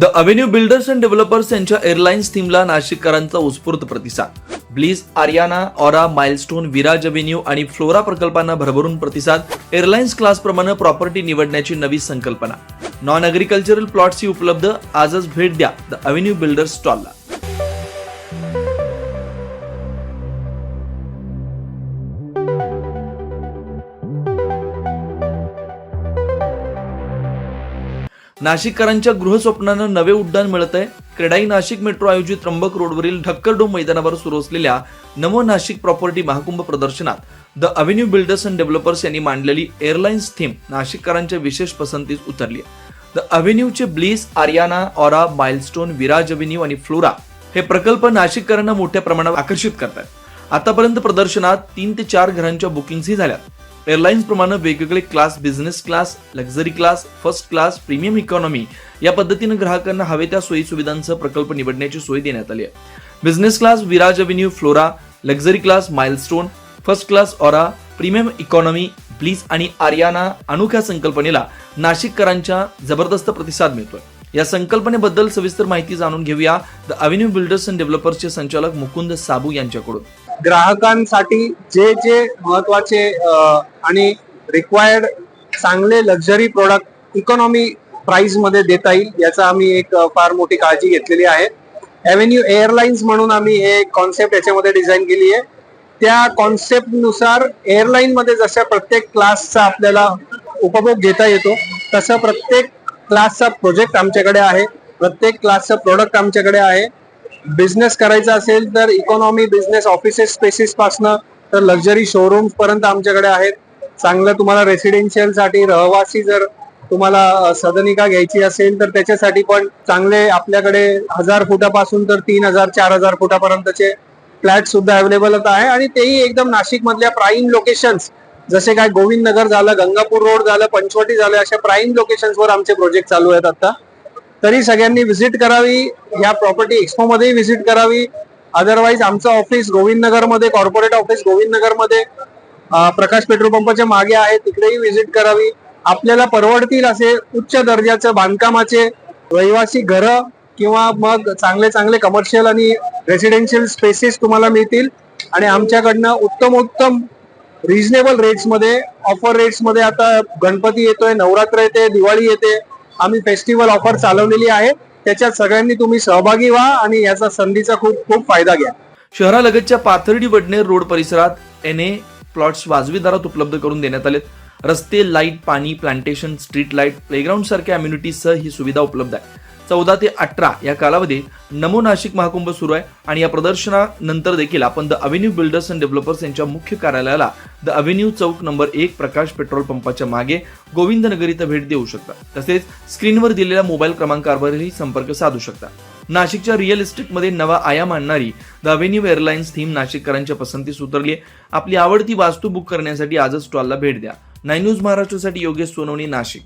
The Avenue Builders and Developers यांच्या airlines थीमला नाशिककरांचा उत्स्फूर्त प्रतिसाद. Bliss Aryana Aura Milestone Viraj Avenue आणि फ्लोरा प्रकल्पांना भरभरून प्रतिसाद एअरलाइन्स क्लासप्रमाणे प्रॉपर्टी निवडण्याची नवी संकल्पना. नॉन अग्रिकल्चरल प्लॉट्स ही उपलब्ध आजच भेट द्या द अव्हेन्यू बिल्डर्स स्टॉलला नाशिककरांच्या गृहस्वप्नांना नवे उड्डाण मिळत आहे क्रेडाई नाशिक मेट्रो आयोजित त्र्यंबक रोडवरील ढक्करडोम मैदानावर सुरू असलेल्या नमो नाशिक प्रॉपर्टी महाकुंभ प्रदर्शनात the Avenue Builders and Developers यांनी मांडलेली एअरलाइन्स थीम नाशिककरांच्या विशेष पसंतीस उतरली आहे. The अव्हेन्यूचे Bliss Aryana Aura Milestone Viraj Avenue आणि फ्लोरा हे प्रकल्प नाशिककरांना मोठ्या प्रमाणात आकर्षित करतात. आतापर्यंत प्रदर्शनात तीन ते चार घरांच्या बुकिंग्सही झाल्या एअरलाइन्स प्रमाणे वेगवेगळे class business class luxury class first class premium economy या पद्धतीने ग्राहकांना हवे त्या सोयी सुविधांसह प्रकल्प निवडण्याची सोय देण्यात आली आहे. Business class Viraj Avenue Flora luxury class Milestone first class Aura premium economy Bliss आणि आर्याना अनोख्या संकल्पनेला नाशिककरांच्या जबरदस्त प्रतिसाद मिळतोय. या संकल्पनेबद्दल सविस्तर माहिती जाणून घेऊया द अव्हेन्यू बिल्डर्स अँड डेव्हलपर्सचे संचालक मुकुंद साबू यांच्याकडून. ग्राहकांसाठी जे जे महत्त्वाचे आणि रिक्वायर्ड चांगले लक्झरी प्रोडक्ट इकॉनॉमी प्राइसमध्ये देता येईल याचा आम्ही एक फार मोठी काळजी घेतलेली आहे. एव्हेन्यू एअरलाइन्स म्हणून आम्ही हे कॉन्सेप्ट याच्यामध्ये डिझाईन केली आहे. त्या कॉन्सेप्टनुसारमध्ये जशा प्रत्येक क्लासचा आपल्याला उपभोग घेता येतो तसं प्रत्येक क्लासचा प्रोजेक्ट आमच्याकडे आहे. प्रत्येक क्लासचं प्रोडक्ट आमच्याकडे आहे. बिझनेस करायचा असेल तर इकॉनॉमी बिझनेस ऑफिसेस स्पेसिस पासनं तर लक्झरी शोरूम्स पर्यंत आमच्याकडे आहेत. चांगलं तुम्हाला रेसिडेन्शियलसाठी रहिवासी जर तुम्हाला सदनिका घ्यायची असेल तर त्याच्यासाठी पण चांगले आपल्याकडे हजार फुटापासून तर तीन हजार चार हजार फुटापर्यंतचे फ्लॅट सुद्धा अवेलेबल आहे. आणि तेही एकदम नाशिक मधल्या प्राईम लोकेशन्स जसे काय गोविंद नगर झालं गंगापूर रोड झालं पंचवटी झालं अशा प्राईम लोकेशन्सवर आमचे प्रोजेक्ट चालू आहेत आता. तरी सगळ्यांनी व्हिजिट करावी या प्रॉपर्टी एक्सपो मध्येही व्हिजिट करावी. अदरवाईज आमचं ऑफिस गोविंद नगरमध्ये कॉर्पोरेट ऑफिस गोविंद नगरमध्ये प्रकाश पेट्रोल पंपाच्या मागे आहे तिकडेही व्हिजिट करावी. आपल्याला परवडतील असे उच्च दर्जाचं बांधकामाचे रहिवासी घरं किंवा मग चांगले चांगले कमर्शियल आणि रेसिडेन्शियल स्पेसेस तुम्हाला मिळतील. आणि आमच्याकडनं उत्तम उत्तम रिजनेबल रेट्समध्ये ऑफर रेट्समध्ये आता गणपती येतोय नवरात्र येते दिवाळी येते. आम्ही फेस्टिवल ऑफर चालवलेली आहे. त्याच्यात सगळ्यांनी तुम्ही सहभागी व्हा आणि याचा संधीचा खूप खूप फायदा घ्या. शहरालगतच्या पाथर्डी वडनेर रोड परिसरात एन ए प्लॉट्स वाजवी दरात उपलब्ध करून देण्यात आलेत. रस्ते लाइट पाणी प्लांटेशन स्ट्रीट लाइट प्लेग्राऊंड सारख्या अम्युनिटीजसह ही सुविधा उपलब्ध आहे. चौदा ते अठरा या कालावधीत नमो नाशिक महाकुंभ सुरू आहे आणि या प्रदर्शनानंतर देखील आपण the Avenue Builders and Developers यांच्या मुख्य कार्यालयाला द अव्हेन्यू चौक नंबर एक प्रकाश पेट्रोल पंपाच्या मागे गोविंदनगर इथं भेट देऊ शकता. तसेच स्क्रीनवर दिलेल्या मोबाईल क्रमांकावरही संपर्क साधू शकता. नाशिकच्या रिअल इस्टेटमध्ये नवा आयाम आणणारी द अव्हेन्यू एअरलाइन्स थीम नाशिककरांच्या पसंतीस उतरली आपली आवडती वास्तू बुक करण्यासाठी आजच स्टॉलला भेट द्या. नाईन न्यूज महाराष्ट्रासाठी योगेश सोनवणी नाशिक.